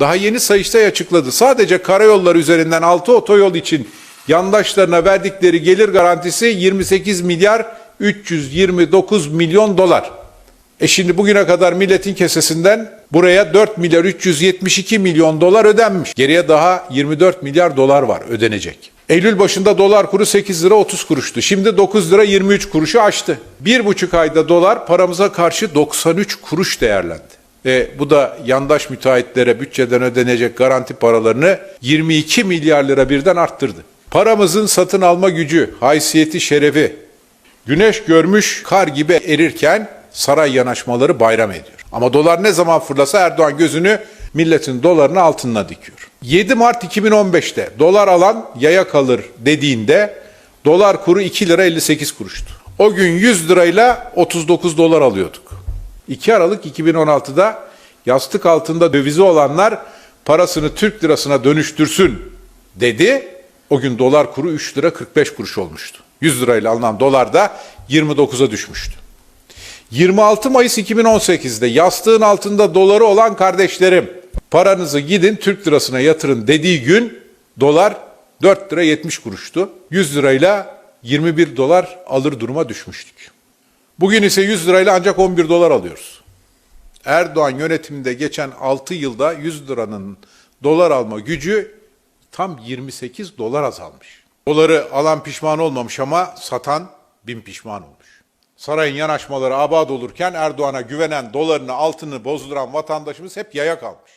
Daha yeni Sayıştay açıkladı. Sadece karayolları üzerinden 6 otoyol için yandaşlarına verdikleri gelir garantisi 28 milyar 329 milyon dolar. E şimdi bugüne kadar milletin kesesinden buraya 4 milyar 372 milyon dolar ödenmiş. Geriye daha 24 milyar dolar var ödenecek. Eylül başında dolar kuru 8 lira 30 kuruştu. Şimdi 9 lira 23 kuruşu aştı. Bir buçuk ayda dolar paramıza karşı 93 kuruş değerlendi. E, bu da yandaş müteahhitlere bütçeden ödenecek garanti paralarını 22 milyar lira birden arttırdı. Paramızın satın alma gücü, haysiyeti, şerefi, Güneş görmüş kar gibi erirken saray yanaşmaları bayram ediyor. Ama dolar ne zaman fırlasa Erdoğan gözünü milletin dolarını altınına dikiyor. 7 Mart 2015'te dolar alan yaya kalır dediğinde dolar kuru 2 lira 58 kuruştu. O gün 100 lirayla 39 dolar alıyorduk. 2 Aralık 2016'da yastık altında dövizi olanlar parasını Türk lirasına dönüştürsün dedi. O gün dolar kuru 3 lira 45 kuruş olmuştu. 100 lirayla alınan dolar da 29'a düşmüştü. 26 Mayıs 2018'de yastığın altında doları olan kardeşlerim paranızı gidin Türk lirasına yatırın dediği gün dolar 4 lira 70 kuruştu. 100 lirayla 21 dolar alır duruma düşmüştük. Bugün ise 100 lirayla ancak 11 dolar alıyoruz. Erdoğan yönetiminde geçen 6 yılda 100 liranın dolar alma gücü tam 28 dolar azalmış. Doları alan pişman olmamış ama satan bin pişman olmuş. Sarayın yanaşmaları abad olurken Erdoğan'a güvenen dolarını altını bozduran vatandaşımız hep yaya kalmış.